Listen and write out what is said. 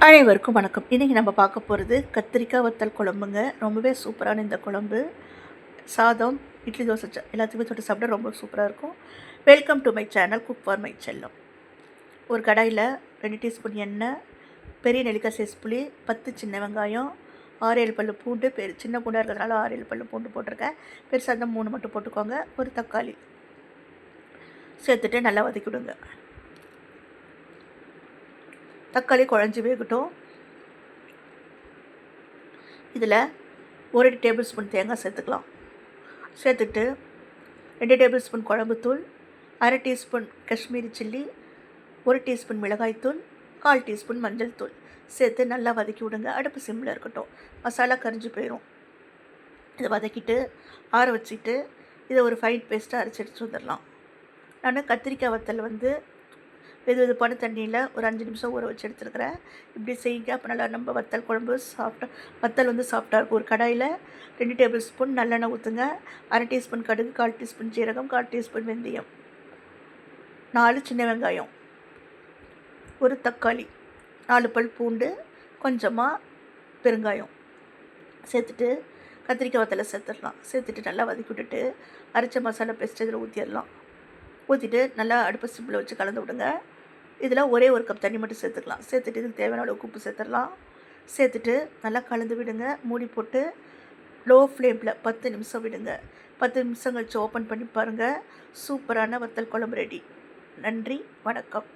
அனைவருக்கும் வணக்கம். இன்றைக்கி நம்ம பார்க்க போகிறது கத்திரிக்காய் வத்தல் குழம்புங்க. ரொம்பவே சூப்பரான இந்த குழம்பு. சாதம் இட்லி தோசை ச- எல்லாத்துக்குமே தொட்டு சாப்பிட ரொம்ப சூப்பராக இருக்கும். Welcome to my channel cook for my செல்லம் ஒரு கடாயில் ரெண்டு டீஸ்பூன் எண்ணெய் பெரிய நெல்லிக்காய் சைஸ் புளி பத்து சின்ன வெங்காயம் ஆறு ஏழு பல்லு பூண்டு பெரு சின்ன பூண்டாக இருக்கிறதுனால ஆறு ஏழு பல்லு பூண்டு போட்டிருக்கேன். பெருசாக இருந்தால் மூணு மட்டும் போட்டுக்கோங்க. ஒரு தக்காளி சேர்த்துட்டு நல்லா வதக்கி விடுங்க தக்காளி குழஞ்சி வேகட்டும் இதில் ஒரு டேபிள் ஸ்பூன் தேங்காய் சேர்த்துக்கலாம். சேர்த்துட்டு ரெண்டு டேபிள் ஸ்பூன் குழம்புத்தூள் அரை டீஸ்பூன் காஷ்மீரி சில்லி ஒரு டீஸ்பூன் மிளகாய்த்தூள் கால் டீஸ்பூன் மஞ்சள் தூள் சேர்த்து நல்லா வதக்கி விடுங்க. அடுப்பு சிம்மில் இருக்கட்டும். மசாலா கரிஞ்சு போயிடும் இதை வதக்கிட்டு ஆற வச்சுட்டு இதை ஒரு ஃபைன் பேஸ்ட்டாக அரைச்சி எடுத்து வந்துடலாம். நான் கத்திரிக்காய் வத்தல் வந்து வெது வெதுப்பான தண்ணியில் ஒரு அஞ்சு நிமிஷம் ஊற வச்சு எடுத்துருக்கிறேன். இப்படி செய்யுங்க. அப்போ நல்லா நம்ம வத்தல் குழம்பு சாஃப்டாக வத்தல் வந்து சாஃப்டாக இருக்கும். ஒரு கடாயில் ரெண்டு டேபிள் ஸ்பூன் நல்லெண்ணெய் ஊற்றுங்க அரை டீஸ்பூன் கடுகு கால் டீஸ்பூன் ஜீரகம் கால் டீஸ்பூன் வெந்தயம். நாலு சின்ன வெங்காயம். ஒரு தக்காளி நாலு பல் பூண்டு கொஞ்சமாக பெருங்காயம். சேர்த்துட்டு கத்திரிக்காய் வத்தலை சேர்த்துடலாம். சேர்த்துட்டு நல்லா வதக்கி விட்டுட்டு அரைச்ச மசாலா பேஸ்ட் இதில் ஊற்றிடலாம் ஊற்றிட்டு நல்லா அடுப்பு சிம்பிள் வச்சு கலந்து விடுங்க. இதில் ஒரே ஒரு கப் தண்ணி மட்டும் சேர்த்துக்கலாம். சேர்த்துட்டு இதுக்கு தேவையான அளவுக்கு உப்பு சேர்த்துடலாம். சேர்த்துட்டு நல்லா கலந்து விடுங்க. மூடி போட்டு லோ ஃப்ளேமில் பத்து நிமிஷம் விடுங்க. பத்து நிமிஷம் கழிச்சு ஓப்பன் பண்ணி பாருங்கள் சூப்பரான வத்தல் குழம்பு ரெடி நன்றி. வணக்கம்.